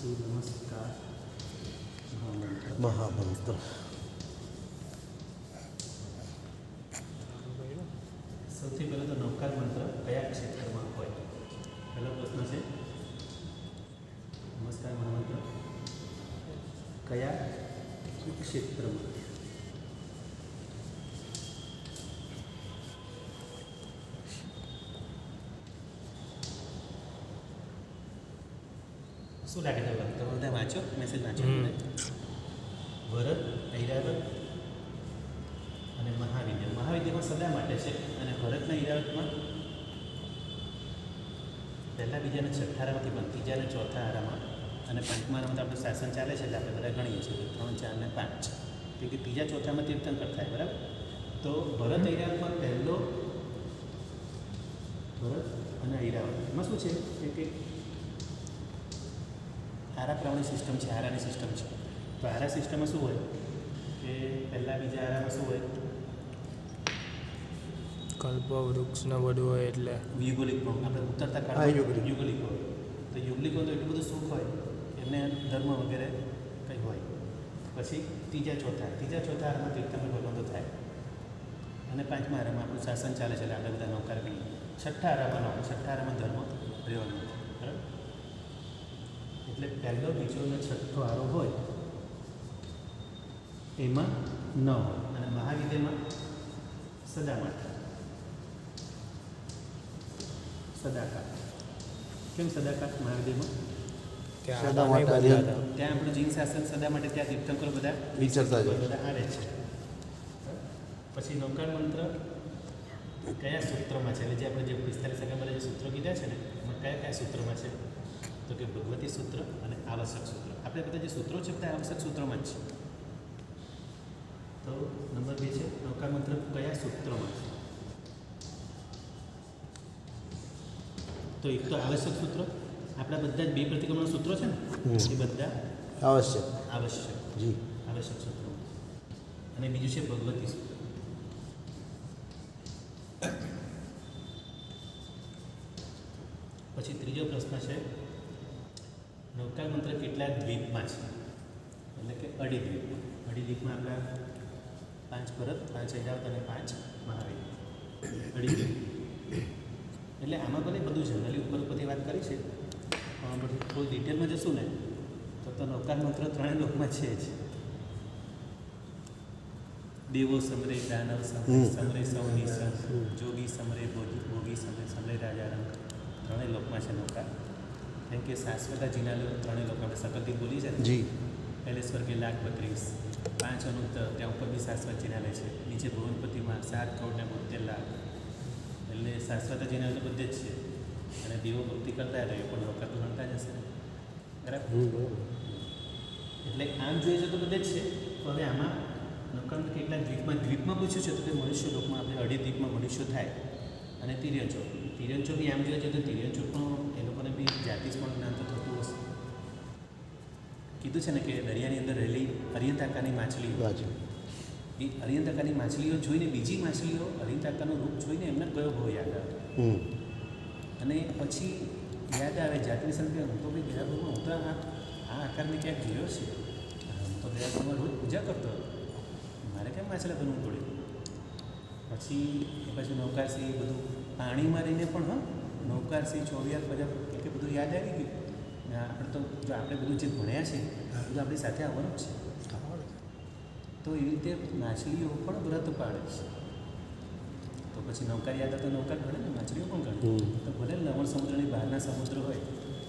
નમસ્કાર મહામંત્ર સૌથી પહેલાં તો નવકાર મંત્ર કયા ક્ષેત્રમાં હોય? પહેલો પ્રશ્ન છે નમસ્કાર મહામંત્ર. કયા ક્ષેત્રમાં? શું લાગે છે તમે બધા વાંચો મેસેજ વાંચો. વરદ ઐરાવત અને મહાવિદ્ય. મહાવિદ્યમાં સદા માટે છે. અને ભરતના ઈરાવતમાં પહેલાં બીજાને છઠ્ઠારામાંથી છઠ્ઠા આરામાંથી પણ ત્રીજાને ચોથા આરામાં અને પાંચમા આરામાં તો આપણું શાસન ચાલે છે એટલે આપણે બધા ગણીએ છીએ ત્રણ ચાર ને પાંચ. કેમ કે ત્રીજા ચોથામાં તીર્થંકર થાય બરાબર? તો ભરત ઐરાવતમાં પહેલો ભરત અને ઐરાવતમાં શું છે? કે આરા પ્રમાણે સિસ્ટમ છે હારાની સિસ્ટમ છે. તો હારા સિસ્ટમમાં શું હોય? કે પહેલાં બીજા હારામાં શું હોય? કલ્પ વૃક્ષનો વડો હોય એટલે. યુગલિક પણ આપણે ઉતરતા કાળમાં યુગલિક. હોય તો યુગલિકો તો એટલું બધું સુખ હોય. એમને ધર્મ વગેરે કંઈ હોય. પછી ત્રીજા ચોથા. ત્રીજા ચોથા હારમાં તીર્થંકર ભગવંતો થાય. અને પાંચમા હારામાં આપણું શાસન ચાલે છે એટલે આપણે બધા નૌકાર કરીએ. છઠ્ઠા હારામાં નવ છઠ્ઠા હારામાં ધર્મ રહેવાનો. એટલે પહેલો બીજો અને છઠ્ઠો આરો હોય એમાં ન હોય. અને મહાવિદ્યમાં સદા માટે સદાકાર કેમ સદાકાર મહાવિદ્યમાં. ત્યાં આપણું જીન શાસન સદા માટે ત્યાં તીર્થંકરો બધા વિચરતા બધા આવે છે. પછી નૌકાર મંત્ર કયા સૂત્રમાં છે? એટલે જે આપણે જે પિસ્તાલીસ સેકન્ડ જે સૂત્રો કીધા છે ને એમાં કયા કયા સૂત્રોમાં છે? તો કે ભગવતી સૂત્ર અને આવશ્યક સૂત્ર. આપણે બધા જે સૂત્રો છે બધા આવશ્યક સૂત્રોમાં જ છે. તો નંબર બે છે નૌકા મંત્ર કયા સૂત્રોમાં છે? તો એક તો આવશ્યક સૂત્ર. આપણા બધા જ બે પ્રતિક્રમણ સૂત્રો છે ને? એ બધા આવશ્યક. આવશ્યક. જી. આવશ્યક સૂત્રો. અને બીજું છે ભગવતી સૂત્ર. પછી ત્રીજો પ્રશ્ન છે નૌકા મંત્ર કેટલા દ્વીપમાં છે? એટલે કે અઢી દ્વીપમાં અઢી દ્વીપમાં આપણા પાંચ ભરત પાંચ ઐરાવત અને પાંચ મહાવીર. અઢી દ્વીપ. એટલે આમાં ભલે બધું જનરલી ઉપર ઉપરથી વાત કરી છે પણ થોડું ડિટેલમાં જશું ને તો તો નૌકાર મંત્ર ત્રણેય લોકમાં છે જ. દેવો સમરે દાનવ સમરે સૌની જોગી સમરે ભોગી સમરે સમરે રાજા રંગ ત્રણેય લોકમાં છે નૌકા. કેમ કે શાશ્વતાજીના લો- ત્રણેય લોકો આપણે સકલથી બોલી છે. ને જી. પહેલેશ્વર કે લાખ બત્રીસ પાંચ અનુત્તર ત્યાં ઉપર બી શાશ્વતજીના લે છે. નીચે ભુવનપતિમાં સાત કરોડ ને બોતેર લાખ. એટલે શાશ્વતજીના તો બધે જ છે. અને દેવો ભક્તિ કરતા રહે પણ નૌકા તો ગણતા જ હશે બરાબર? એટલે આમ જોઈએ છે તો બધે જ છે. તો હવે આમાં નકંદ કેટલા દ્વીપમાં દ્વીપમાં પૂછ્યું છે તો કે મનુષ્ય લોકમાં આપણે અઢી દ્વીપમાં મનુષ્યો થાય. અને તિર્યંચો તિર્યંચો બી આમ જોઈએ છે તો તિર્યંચો પણ પણ જ્ઞાન તો થતું હશે કીધું છે ને કે દરિયાની અંદર રહેલી અરિયંતાકાની માછલીઓ એ અરિયંતાકાની માછલીઓ જોઈને બીજી માછલીઓ અરિયંતાકાનું રૂપ જોઈને એમને કયો ભાવ યાદ આવે અને પછી યાદ આવે જાતની સંખ્યા હું તો ભાઈ ગયા ભાવમાં હું તો આ આ આકારને ક્યાંક જોયો છે હું તો ગયા ભાવમાં રોજ પૂજા કરતો મારે કેમ માછલા બનવું પડે પછી એ પછી નૌકારસિંહ બધું પાણીમાં રહીને પણ હા નૌકારસિંહ ચોવીયાર કે બધું યાદ આવી ગયું. ને આપણે તો જો આપણે બધું જે ભણ્યા છે આ બધું આપણી સાથે આવવાનું જ છે. તો એવી રીતે માછલીઓ પણ વ્રત પાડે છે. તો પછી નૌકાર યાદ તો નૌકાર ગણે ને માછલીઓ પણ ગણે. તો ભલે લવણ સમુદ્રની બહારના સમુદ્ર હોય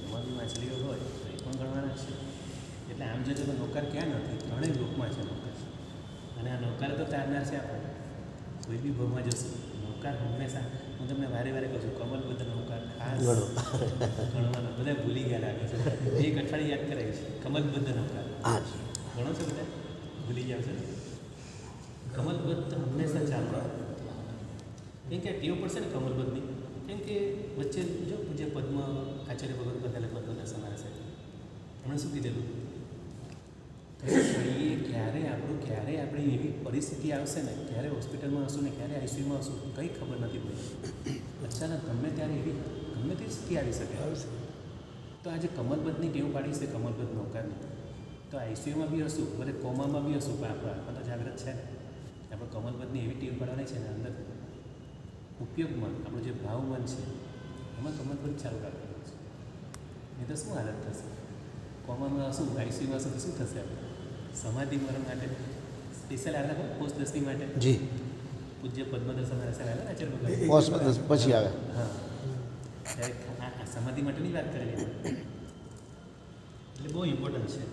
એમાં બી માછલીઓ હોય તો એ પણ ગણવાના છે. એટલે આમ જોઈએ તો નૌકાર ક્યાં નથી ત્રણેય લોકમાં છે નૌકાર. અને આ નૌકાર તો તારનાર છે આપણે કોઈ બી ભાવમાં જશું. નૌકાર હંમેશા. હું તમને વારે વારે કહું છું કમલબદ્ધનો હુંકાર ખાસ ગણવાનો. બધા ભૂલી ગયા લાગે છે. એક અઠવાડિયે યાદ કરાવી છે. કમલબદ્ધનો હુંકાર હા જી. છો બધા? ભૂલી જાવ છે કમલબદ્ધ હંમેશા ચાલવા કેમ કે આ ટેવ પડશે ને કમલબદ્ધની કેમ કે વચ્ચે જો જે પદ્મ આચાર્ય ભગવત પદ્મ દર્શન આવે છે એમણે શું કીધેલું? ક્યારે આપણું ક્યારે આપણી એવી પરિસ્થિતિ આવશે ને ક્યારે હોસ્પિટલમાં હશું ને ક્યારે આઈસીયુમાં હશું કંઈ ખબર નથી પડી અચાનક ગમે ત્યારે એવી ગમે તે સ્થિતિ આવી શકે. તો આજે કમરબદની ટેવ પાડી છે કમલબદ્ધ નૌકાની? તો આઈસીયુમાં બી હશું ભલે કોમામાં બી હશું પણ આપણે આપણે તો જાગૃત છે. ને આપણે કમરબદની એવી ટેવ પાડવાની છે ને અંદર. ઉપયોગમાં આપણું જે ભાવમન છે એમાં કમરબદ ચાલુ રાખવાનું છે. નહીં તો શું હાલત થશે? કોમામાં હશું આઈસીયુમાં હશું તો શું થશે આપણે? સમાધિ મરણ માટે. સ્પેશિયલ આવ્યા ખબર પોસ્ટ દસમી માટે. જી. પૂજ્ય પદ્મદર સમય આવેલા આવ્યા આચાર્ય ભગવાન. પોસ્ટ પછી આવે. હા. ત્યારે સમાધિ માટેની વાત કરેલી એટલે બહુ ઇમ્પોર્ટન્ટ છે.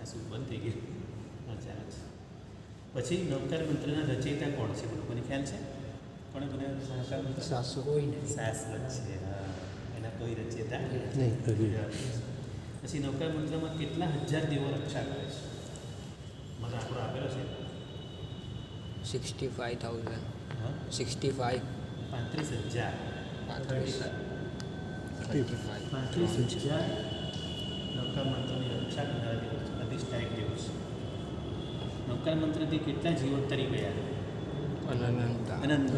આ શું બંધ થઈ ગયું? અચ્છા અચ્છા પછી નવકાર મંત્રના રચયિતા કોણ છે? લોકોને ખ્યાલ છે? કોણે બનાવ્યું છે નવકાર મંત્ર? સાસુ. કોઈ નહીં સાસ છે હા એના કોઈ રચયિતા? નહીં પછી નવકાર મંત્રમાં કેટલા હજાર દેવો રક્ષા કરે છે? મને આપણો આપેલો છે? Sixty five thousand. હા? સિક્સટી ફાઇવ પાંત્રીસ હજાર. પાંત્રીસ. પાંત્રીસ હજાર. નૌકા મંત્રની રક્ષા કરનારા દિવસ અધિષ્ઠાયક દેવો છે નૌકા મંત્રથી કેટલા જીવો તરી ગયા? અનંતા અનંત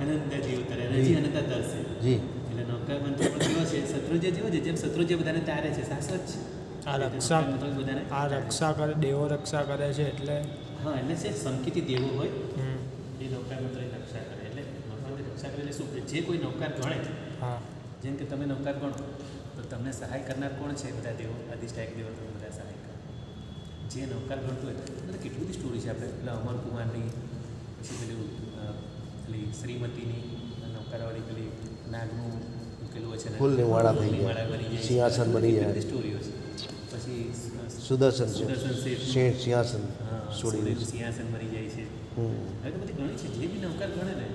અનંત જીવો તરે હજી અનંતા તરશે. જી. એટલે નૌકા મંત્ર કેવો છે શત્રુંજય જેવો છે જેમ શત્રુજ્ય બધાને તારે છે શાશ્વત છે. આ રક્ષા આ રક્ષા કરે દેવો રક્ષા કરે છે એટલે હા એટલે છે સંકેતી દેવો હોય એ નૌકા મંત્રની રક્ષા કરે. એટલે નૌકા રક્ષા કરે એટલે શું કે જે કોઈ નૌકાર ગણે હા. જેમ કે તમે નૌકાર ગણો તો તમને સહાય કરનાર કોણ છે? બધા દેવો અધિષ્ઠાયક દેવો તમે બધા સહાય કરે. જે નૌકાર ગણતો હોય એટલે કેટલી બધી સ્ટોરી છે આપણે. પેલા અમરકુમારની પછી પેલું પેલી શ્રીમતીની નૌકારવાળી પેલી નાગનું મૂકેલું હોય છે ફૂલની. માળા બની જાય સિંહાસન બની જાય. સ્ટોરીઓ છે. પછી સુદર્શન સુદર્શન શેઠ સિંહાસન છોડી દે સિંહાસન મરી જાય છે. હવે તો બધી ઘણી છે. જે બી નૌકાર ગણે ને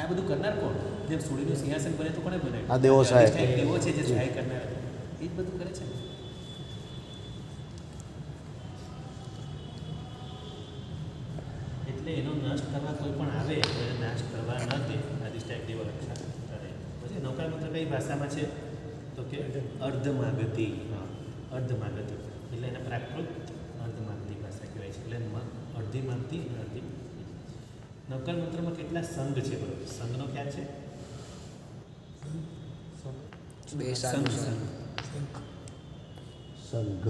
આ બધું કરનાર કોણ? જેમ સુડીનું સિંહાસન બને તો કોને બને? આ દેવો સહાય. દેવો છે જે સહાય કરનાર. એ જ બધું કરે છે. એટલે એનો નાશ કરવા કોઈ પણ આવે એને નાશ કરવા ન દે અધિષ્ઠાયક દેવો રક્ષા કરે. પછી નૌકા મંત્ર કઈ ભાષામાં છે? તો કે અર્ધમાગતિ. હા અર્ધમાગતી. એટલે એને પ્રાકૃત અર્ધમાનતી ભાષા કહેવાય છે. એટલે અડધી અને અડધી નૌકા મંત્રમાં કેટલા સંઘ છે બરોબર? સંઘનો ખ્યાલ છે? બે સંઘ સંઘ.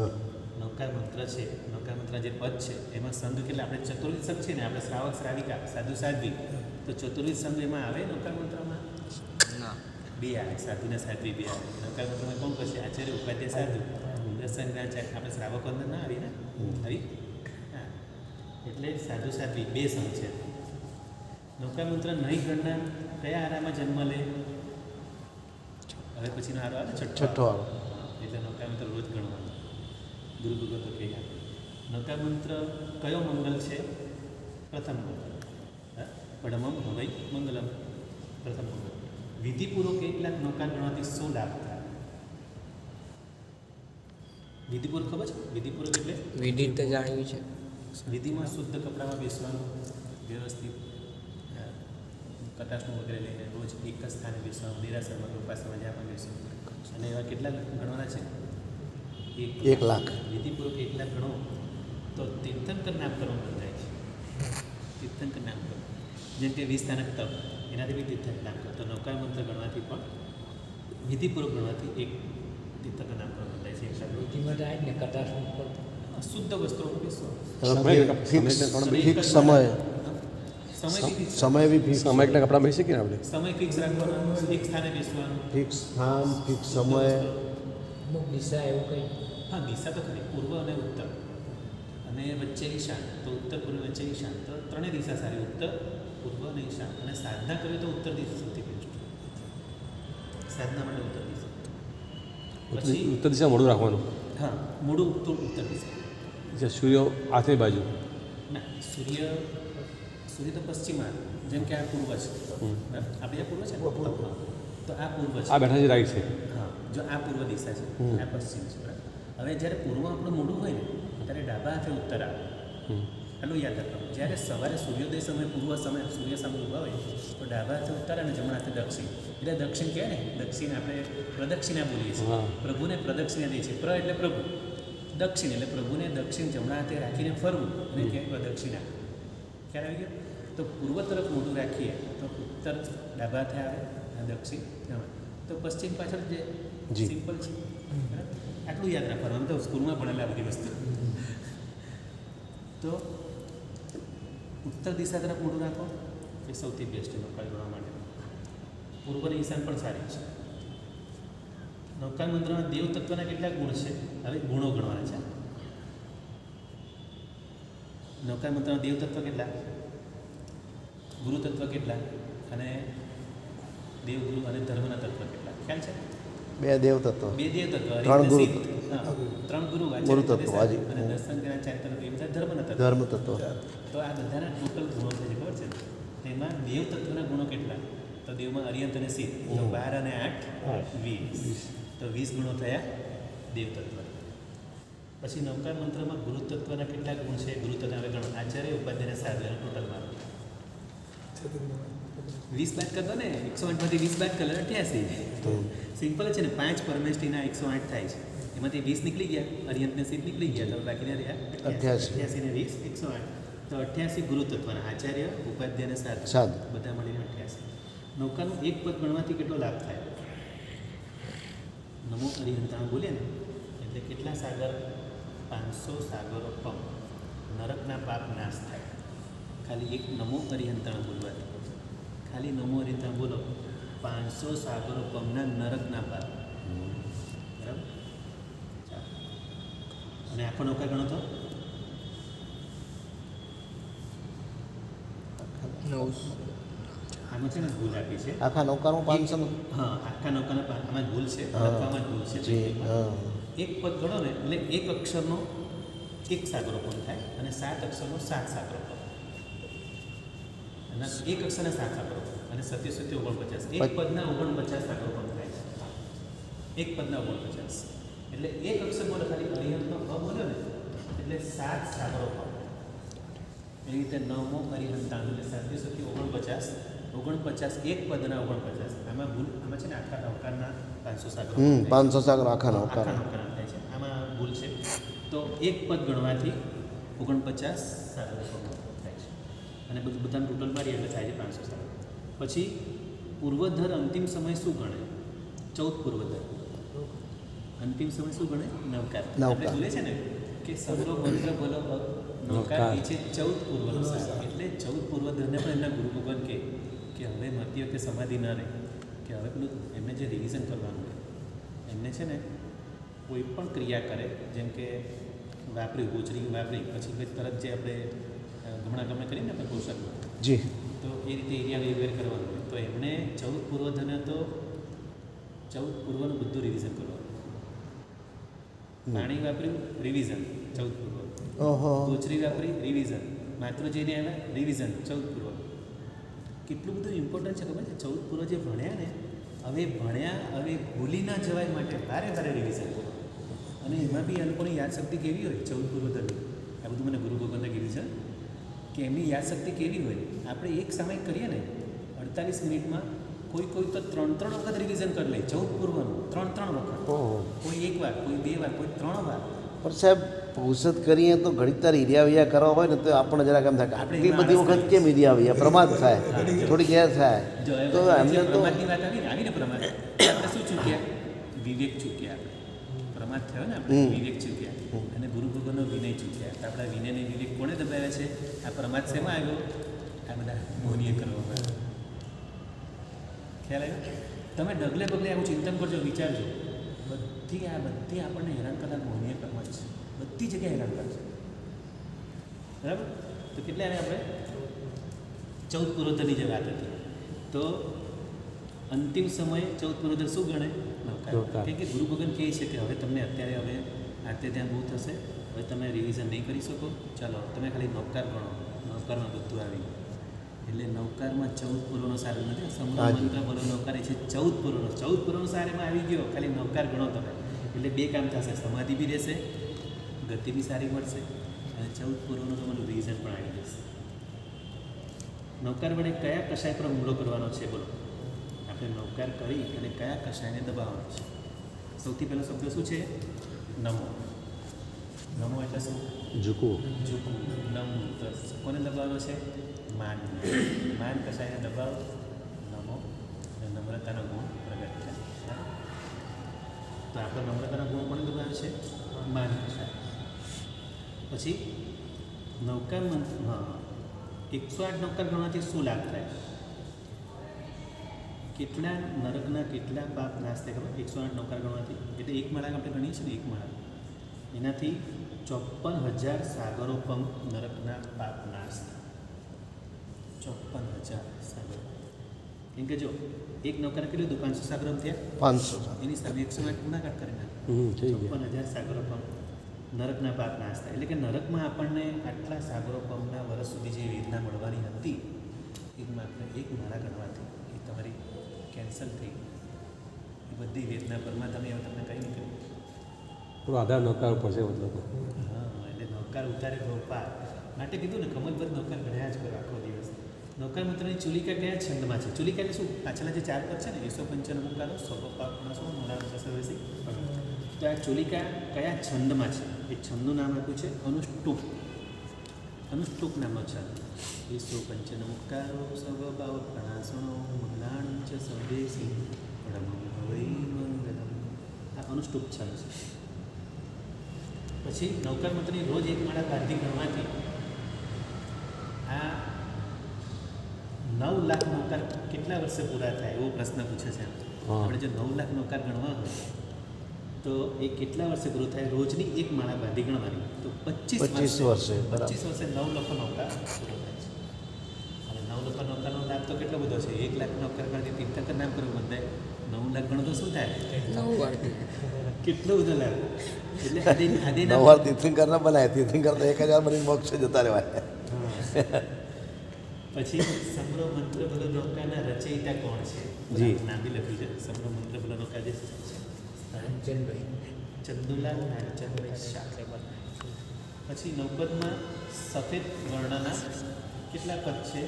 નૌકાર મંત્ર છે. નૌકાર મંત્ર જે પદ છે એમાં સંઘ કેટલા આપણે ચતુર્વિધ સંઘ છે ને આપણે શ્રાવક શ્રાવિકા સાધુ સાધ્વી. તો ચતુર્વિધ સંઘ એમાં આવે નૌકાર મંત્રમાં? બે આવે સાધુ ને સાધ્વી બે આવે નૌકાર મંત્રમાં કોણ કરશે આચાર્ય ઉપાધ્યાય સાધુ. આચાર્ય આપણે શ્રાવકો અંદર ના આવી ને આવી. હા. એટલે સાધુ સાધ્વી બે સંઘ છે. નૌકાર મંત્ર નહીં ગણના કયા આરામાં જન્મ લે? હવે પછીનો આરો આવે છઠ્ઠો આરો. એટલે નૌકા મંત્ર રોજ ગણવાનો. ગુરુ ભગવતો કહે નૌકા મંત્ર કયો મંગલ છે? પ્રથમ મંગલ? પડમમ હવૈ મંગલમ. પ્રથમ મંગલ. વિધિપૂર્વક એક લાખ નૌકા ગણવાથી શું લાભ થાય વિધિપૂર્વક ખબર છે? વિધિપૂર્વક એટલે? વિધિ તો જાણ્યું છે. વિધિમાં શુદ્ધ કપડામાં બેસવાનું વ્યવસ્થિત કટાશનું વગેરે લઈને રોજ એક જ સ્થાને બેસવાનું દેરાસરમાં કે ઉપાસનામાં જ્યાં પણ બેસવાનું અને એવા કેટલા ગણવાના છે? એક લાખ. વિધિપૂર્વક એક લાખ ગણો તો તીર્થંકર નામકરણ બંધાય છે. તીર્થંકર નામ નામકરણ જેમ કે વીસ સ્થાનક તપ એનાથી બી તીર્થંકર નામકરણ તો નૌકા મંત્ર ગણવાથી પણ વિધિપૂર્વક ગણવાથી એક તીર્થંકર નામકરણ બંધાય છે એક જાય ને કદાચ શુદ્ધ બેસવાનું ફિક્સ ફિક્સ સમય સમય બી fix. સમય બી કપડાં શકીએ ને આપણે? સમય ફિક્સ રાખવાનો એક સ્થાને બેસવાનું. ફિક્સ સ્થાન ફિક્સ સમય. અમુક દિશા એવું કંઈ? હા દિશા તો ખરી. પૂર્વ અને ઉત્તર. અને વચ્ચે ઈશાન. તો ઉત્તર પૂર્વ વચ્ચે ઈશાન. તો ત્રણેય દિશા સારી. ઉત્તર પૂર્વ અને ઈશાન. અને સાધના કરવી તો ઉત્તર દિશા સૌથી બેસ્ટ સાધના માટે ઉત્તર દિશા. ઉત્તર પછી? ઉત્તર દિશા મોડું રાખવાનું. હા મોડું ઉત્તર ઉત્તર દિશા. જે સૂર્ય આથની બાજુ. ના સૂર્ય સૂર્ય તો પશ્ચિમમાં જેમ કે આ પૂર્વ છે. આ બીજા આપણે પૂર્વ છે? હા. તો આ પૂર્વ છે. આ બેઠા છે રાઈટ છે હા જો આ પૂર્વ દિશા છે હમ. આ પશ્ચિમ છે. હવે જ્યારે પૂર્વ આપણું મોડું હોય ને ત્યારે ડાબા હાથે ઉત્તર આવે. આટલું યાદ રાખવાનું જ્યારે સવારે સૂર્યોદય સમય પૂર્વ સમય સૂર્ય સામે ઊભા હોય તો ડાબા હાથે ઉત્તર અને જમણા હાથે દક્ષિણ. એટલે દક્ષિણ કહેવાય ને દક્ષિણ આપણે પ્રદક્ષિણા બોલીએ છીએ. પ્રભુને પ્રદક્ષિણા દે છે. પ્ર એટલે પ્રભુ. દક્ષિણ એટલે પ્રભુને દક્ષિણ જમણા હાથે રાખીને ફરવું અને ક્યાંય પ્રદક્ષિણા. ખ્યાલ આવી ગયો? તો પૂર્વ તરફ મોઢું રાખીએ તો ઉત્તર ડાબા હાથે આવે અને દક્ષિણ જમણા. તો પશ્ચિમ પાછળ જે. સિમ્પલ છે આટલું યાદ રાખવાનું. આમ તો સ્કૂલમાં ભણેલા આ બધી વસ્તુ. તો ઉત્તર દિશા તરફ મોઢું રાખો. એ સૌથી બેસ્ટ નૌકા ગણવા માટે. પૂર્વની ઈશાન પણ સારી છે. નૌકા મંત્રમાં દેવ તત્વના કેટલા ગુણ છે? હવે ગુણો ગણવાના છે. નૌકા મંત્રમાં દેવ તત્વ કેટલા? ગુરુ તત્વ કેટલા? અને દેવગુરુ અને ધર્મના તત્વ કેટલા? ખ્યાલ છે? બે દેવ તત્વ. બે દેવ તત્વ. ત્રણ ગુરુ ત્રણ ગુરુ ગુરુ તત્વ, હાજી. અને દર્શન કર્યા ધર્મના ધર્મ તત્વ. તો આ બધાના ટોટલ ગુણો છે જે ખબર છે? તેમાં દેવ તત્વના ગુણો કેટલા? તો દેવમાં અરિયંત અને સિદ્ધ તો બાર અને આઠ વીસ. તો વીસ ગુણો થયા દેવ તત્વ. પછી નૌકા મંત્રમાં ગુરુ તત્વના કેટલા ગુણ છે? ગુરુ તત્વ હવે ગણો આચાર્ય ઉપાધ્યાય સાધન ટોટલ મારો વીસ બાદ કરતો ને એકસો આઠમાંથી વીસ બાદ કલર અઠ્યાસી. સિમ્પલ છે ને પાંચ પરમેષ્ટીના એકસો આઠ થાય છે. એમાંથી વીસ નીકળી ગયા અરિયંતને સીધ નીકળી ગયા તો બાકીના રહ્યા અઠ્યાસી. અઠ્યાસી ને વીસ એકસો આઠ. તો અઠ્યાસી ગુરુ તત્વના આચાર્ય ઉપાધ્યાય અને સાધ. સાધ. બધા મળીને અઠ્યાસી. નૌકાનું એક પદ ગણવાથી કેટલો લાભ થાય? નમો અરિહંતાણ બોલીએ ને એટલે કેટલા સાગર? પાંચસો સાગરો પંપ નરકના પાપ નાશ થાય. ખાલી એક નમો અરિહંતાણ બોલવાથી. ખાલી નમો અરિહંતાણ બોલો. પાંચસો સાગરો પંપના નરકના પાપ બરાબર ચાલો. અને આખો નૌકા ગણો તો? આમાં છે ને ભૂલ આપી છે. આખા નૌકાનું પાંચસો હા આખા નૌકાના આમાં ભૂલ છે. લખવામાં ભૂલ છે. એક પદ ગણો ને એટલે એક અક્ષરનો એક સાગરો પણ થાય અને સાત અક્ષરનો સાત સાગરો પણ. અને એક અક્ષરના સાત સાગરો અને સત્ય સત્ય ઓગણપચાસ. એક પદના ઓગણપચાસ સાગરો પણ થાય. છે એક પદના ઓગણપચાસ. એટલે એક અક્ષર બોલે ખાલી અરિહંતનો અ બોલ્યો ને એટલે સાત સાગરો પણ એવી રીતે નવમો અરિહંતાણ એટલે સાતથી સત્ય ઓગણપચાસ ઓગણપચાસ એક પદના ઓગણપચાસ આમાં ભૂલ આમાં છે ને આખા નૌકાના પાંચસો સાગરો. પાંચસો સાગર આખા નૌકાના થાય છે. આમાં ભૂલ છે. તો એક પદ ગણવાથી ઓગણપચાસ સાગરો થાય છે. અને બધું બધાનું ટોટલ મારી એટલે થાય છે પાંચસો સાગર. પછી પૂર્વધર અંતિમ સમય શું ગણે? ચૌદ પૂર્વધર. અંતિમ સમય શું ગણે? નવકાર. નવકાર. આપણે બોલે છે ને કે સગરો મંત્ર બોલો નવકાર નીચે ચૌદ પૂર્વ એટલે ચૌદ પૂર્વધરને પણ એમના ગુરુ ભગવાન કહે કે હવે મરતી કે સમાધિ ના રહે. કે હવે પેલું એમને જે રિવિઝન કરવાનું હોય એમને છે ને કોઈ પણ ક્રિયા કરે જેમ કે વાપરી ગોચરી વાપરી પછી તરત જે આપણે ગમણા ગમે કરીએ ને આપણે કૌશલમાં જી. તો એ રીતે એરિયા વેરવેર કરવાનું હોય તો એમણે ચૌદ પૂર્વધને તો ચૌદ પૂર્વનું બધું રિવિઝન કરવાનું પાણી વાપર્યું રિવિઝન ચૌદ પૂર્વ. ઓહો. ગોચરી વાપરી રિવિઝન માતૃજીને આવ્યા રિવિઝન ચૌદ પૂર્વ. કેટલું બધું ઇમ્પોર્ટન્ટ છે ખબર છે? ચૌદ પૂર્વ જે ભણ્યા ને હવે ભણ્યા હવે ભૂલી ના જવાય માટે ભારે ભારે રિવિઝન કરો. અને એમાં બી એ લોકોની યાદશક્તિ કેવી હોય? ચૌદ પૂર્વ ધર્મની આ બધું મને ગુરુ ભગવાને કીધું છે. કે એમની યાદશક્તિ કેવી હોય? આપણે એક સમય કરીએ ને અડતાલીસ મિનિટમાં કોઈ કોઈ તો ત્રણ ત્રણ વખત રિવિઝન કરી લે ચૌદ પૂર્વનું ત્રણ ત્રણ વખત. કોઈ એક વાર કોઈ બે વાર કોઈ ત્રણ વાર. પણ સાહેબ ઔષધ કરીએ તો ઘડીક તાર ઈરિયા વિયા કરવા હોય ને તો આપણને જરાક એમ થાય કે આટલી બધી વખત કેમ હિરિયા વિયા પ્રમાદ થાય થોડી ગેર થાય. તો એમને તો વાત આવી ને આવી પ્રમાદ શું ચૂક્યા? વિવેક ચૂક્યા પ્રમાદ થયો ને આપણે વિવેક ચૂક્યા. અને ગુરુ ભગવાનનો વિનય ચૂક્યા. આપણા વિનયને વિવેક કોણે દબાવ્યા છે? આ પ્રમાદ શેમાં આવ્યો? આ બધા મોનીએ કરવામાં આવ્યો. ખ્યાલ આવ્યો તમે ડગલે પગલે આવું ચિંતન કરજો વિચારજો. બધી આ બધી આપણને હેરાન કરનાર મોહનીય કર્મ જ છે. બધી જગ્યાએ હેરાન કરશે બરાબર? તો કેટલા એને આપણે? ચૌદ પૂર્વોત્તરની જે વાત હતી. તો અંતિમ સમયે ચૌદ પૂર્વોત્તર શું ગણે નવકાર કે ગુરુ ભગવાન કહે છે કે હવે તમને અત્યારે હવે આતે ત્યાં બહુ થશે. હવે તમે રિવિઝન નહીં કરી શકો. ચાલો તમે ખાલી નવકાર ગણો. નવકારમાં બધું આવી ગયું. એટલે નવકારમાં ચૌદ પૂર્વનો સાર નથી સમુદ્ર બોલો નૌકાર એ છે ચૌદ પૂર્વનો ચૌદ પૂર્વનો સાર એમાં આવી ગયો ખાલી નવકાર ગણો તમે. એટલે બે કામ થશે સમાધિ બી રહેશે ગતિ બી સારી મળશે અને ચૌદ પૂર્વનું તમારું રિઝલ્ટ પણ આવી જશે. નૌકાર વડે કયા કશાય પર હુમલો કરવાનો છે બોલો. આપણે નૌકાર કરી અને કયા કશાયને દબાવવાનો છે. સૌથી પહેલો શબ્દ શું છે? નમો. નમો એટલે શું ઝૂકવું ઝૂકવું નમો તો કોને દબાવવાનો છે? માન માન કશાયને દબાવ. નમો. નમ્રતાનો ગુણ પ્રગટ થાય. તો આપણે નમ્રતાના ગુણ પણ દબાવ્યો છે? માન કસાય. પછી નૌકા મંત્ર હા. એકસો આઠ નૌકા ગણવાથી શું લાભ થાય? કેટલા નરકના કેટલા પાપ નાશ થાય ખબર? એકસો આઠ નૌકા ગણવાથી. એટલે એક માળા આપણે ગણીએ છીએ ને એક માળા. એનાથી ચોપન હજાર સાગરો પંપ નરકના પાપ નાશ થાય ચોપન હજાર સાગરો. કેમ કે જો એક નૌકાના કેટલું હતું પાંચસો સાગરો થયા? પાંચસો. એની સામે એકસો આઠ ગુણાકાર કરી નાખે. હમ થઈ ગયા. ચોપન હજાર સાગરો પંપ નરકના પાપ નાશ થાય એટલે કે નરકમાં આપણને આટલા સાગરો પંપના વર્ષ સુધી જે વેદના મળવાની હતી એ માત્ર એક મારા ગણવાથી એ તમારી કેન્સલ થઈ એ બધી વેદના પરમાત્મા હવે તમને કંઈ નહીં કર્યું થોડો આધાર નૌકાર પડશે મતલબ. એટલે નૌકાર ઉતારે પાર. માટે કીધું ને કમલબદ્ધ નૌકાર ગણ્યા જ કરો આખો દિવસ. નૌકાર મંત્રની ચુલિકા કયા છંદમાં છે? ચુલિકા એટલે શું? પાછલા જે ચાર પદ છે ને એસો પંચાનવું મુકાલો પાકમાં શું? સસવેસી તો આ ચુલિકા કયા છંદમાં છે? એ છંદનું નામ આપ્યું છે અનુષ્ટુપ. અનુષ્ટુપ નામનો છંદ. એસો પંચન મુકારો સવ ભાવ પ્રણાસણો મંગલાણ ચ સંદેશી. પરમ હવૈ મંગલમ. આ અનુષ્ટુપ છંદ છે. પછી નૌકાર મંત્રની રોજ એક માળા બાંધી ગણવાથી આ નવ લાખ નૌકાર કેટલા વર્ષે પૂરા થાય એવો પ્રશ્ન પૂછે છે. આપણે જો નવ લાખ નૌકાર ગણવા હોય તો એ કેટલા વર્ષે પૂરું થાય? રોજની એક માળા બાંધી ગણવાની. તો પચીસ 25 વર્ષે, પચીસ વર્ષે નવ લખો નૌકાર પૂરો થાય છે. અને નવ લખો નૌકારનો લાભ તો કેટલો બધો છે? એક લાખ નૌકાર ગણતી તીર્થકર નામ કરવું બધાય? નવ લાખ ગણો તો શું થાય? નવ વાર કેટલું બધું આદિ આદિના નવાર તીર્થંકર ના બનાય. તીર્થંકર તો એક હજાર બની મોક્ષ જતા રહેવાય. પછી સમરો મંત્ર બોલો નૌકાના રચયિતા કોણ છે? જી. નામ લખ્યું છે. સમરો મંત્ર બોલો નૌકા જે છે. કાંચનભાઈ ચંદુલાલ નાગચંદ્રભાઈ શાહ પછી નૌપદમાં સફેદ વર્ણના કેટલા પદ છે?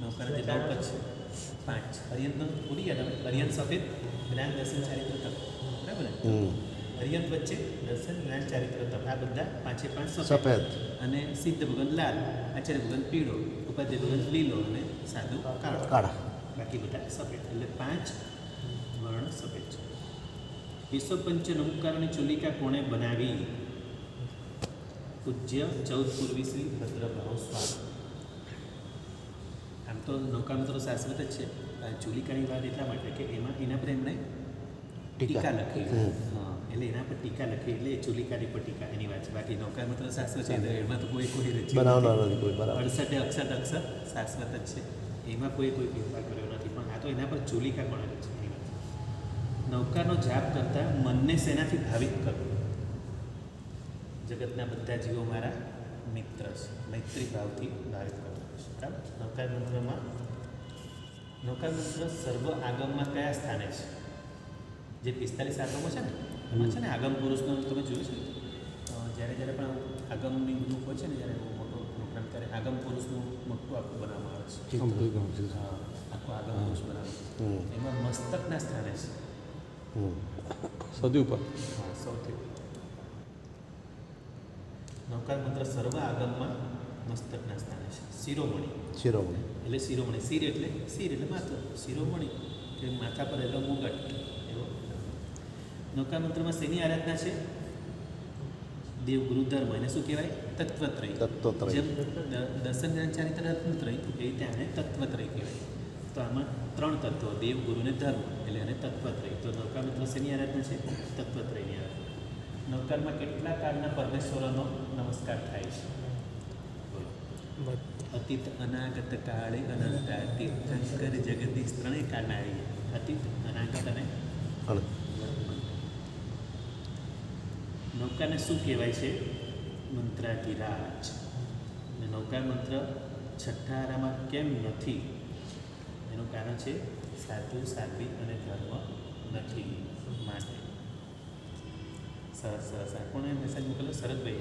નૌકાના જે નવ પદ છે પાંચ. અરિયંતનો ભૂલી ગયા તમે અરિયંત સફેદ જ્ઞાન દર્શન ચારિત્ર તપ. બરાબર ને? હમ. અરિયંત વચ્ચે દર્શન જ્ઞાન ચારિત્ર તપ. આ બધા પાંચે પાંચ સફેદ. અને સિદ્ધ ભગવાન લાલ આચાર્ય ભગવાન પીળો ઉપાધ્યાય ભગવાન લીલો અને સાધુ કાળો. કાળા. બાકી બધા સફેદ. એટલે પાંચ વર્ણ સફેદ છે. વિશ્વ પંચ નમુકારની ચુલિકા કોણે બનાવી? પૂજ્ય ચૌદ પૂર્વી શ્રી ભદ્રભાવ સ્વામી. તો નૌકાનું તો શાશ્વત જ છે ચુલિકાની વાત એટલા માટે કે એમાં એના પર એમણે ટીકા. લખી. એટલે એના પર ટીકા લખી એટલે ચુલિકાની પર ટીકા એની વાત છે. બાકી નૌકાનું તો શાશ્વત છે એમાં તો કોઈ કોઈ રચી અડસઠે અક્ષર અક્ષર શાશ્વત જ છે. એમાં કોઈ કોઈ ફેરફાર કર્યો નથી પણ આ તો એના પર ચુલિકા ગણેલી છે નૌકાનો જાપ કરતા મનને શેનાથી ભાવિત કરવું? જગતના બધા જીવો મારા મિત્ર છે. મૈત્રી ભાવથી ભાવિત કરવું છે નૌકા મંત્રમાં નૌકા મંત્ર સર્વ આગમમાં કયા સ્થાને છે? જે પિસ્તાલીસ આગમો છે ને એમાં છે ને આગમ પુરુષનો તમે જોયું છે? જ્યારે જ્યારે પણ આગમની ગ્રુપ હોય છે ને જ્યારે બહુ મોટો પ્રોગ્રામ ત્યારે આગમ પુરુષનું મોટું આખું બનાવવામાં આવે છે. આખું આગમ પુરુષ બનાવે એમાં મસ્તકના સ્થાને છે. સદી ઉપર. હા સૌથી. નૌકાર મંત્ર સર્વ આગમમાં મસ્તકના સ્થાને છે. શિરોમણી. શિરોમણી. એટલે શિરોમણી. શિર એટલે શિર એટલે માથું. શિરોમણી. એટલે માથા પર રહેલો મુગટ. એવો. નૌકા મંત્રમાં શેની આરાધના છે? દેવ ગુરુ ધર્મ એને શું કહેવાય? તત્વત્રય. તત્વત્રય. જેમ દર્શન જ્ઞાન ચારિત્ર રત્નત્રય એ રીતે આને તત્વત્રય કહેવાય. તો આમાં ત્રણ તત્વો દેવ ગુરુ અને ધર્મ. એટલે એને તત્વત્રય. તો નૌકા મંત્ર શેની આરાધના છે? તત્વત્રયની આરાધના. નૌકારમાં કેટલા કાળના પરમેશ્વરોનો નમસ્કાર થાય છે? અતીત અનાગત કાળે અનંતા તીર્થંકર જગદીશ ત્રણેય આવી અતીત અનાગત અને નૌકાને શું કહેવાય છે? મંત્રાધિરાજ અને નૌકા મંત્ર છઠ્ઠા આરામાં કેમ નથી? એનું કારણ છે સાધુ સાધ્વી અને ધર્મ નથી માટે. સરસ સરસ. કોણે મેસેજ મોકલ્યો? શરદભાઈ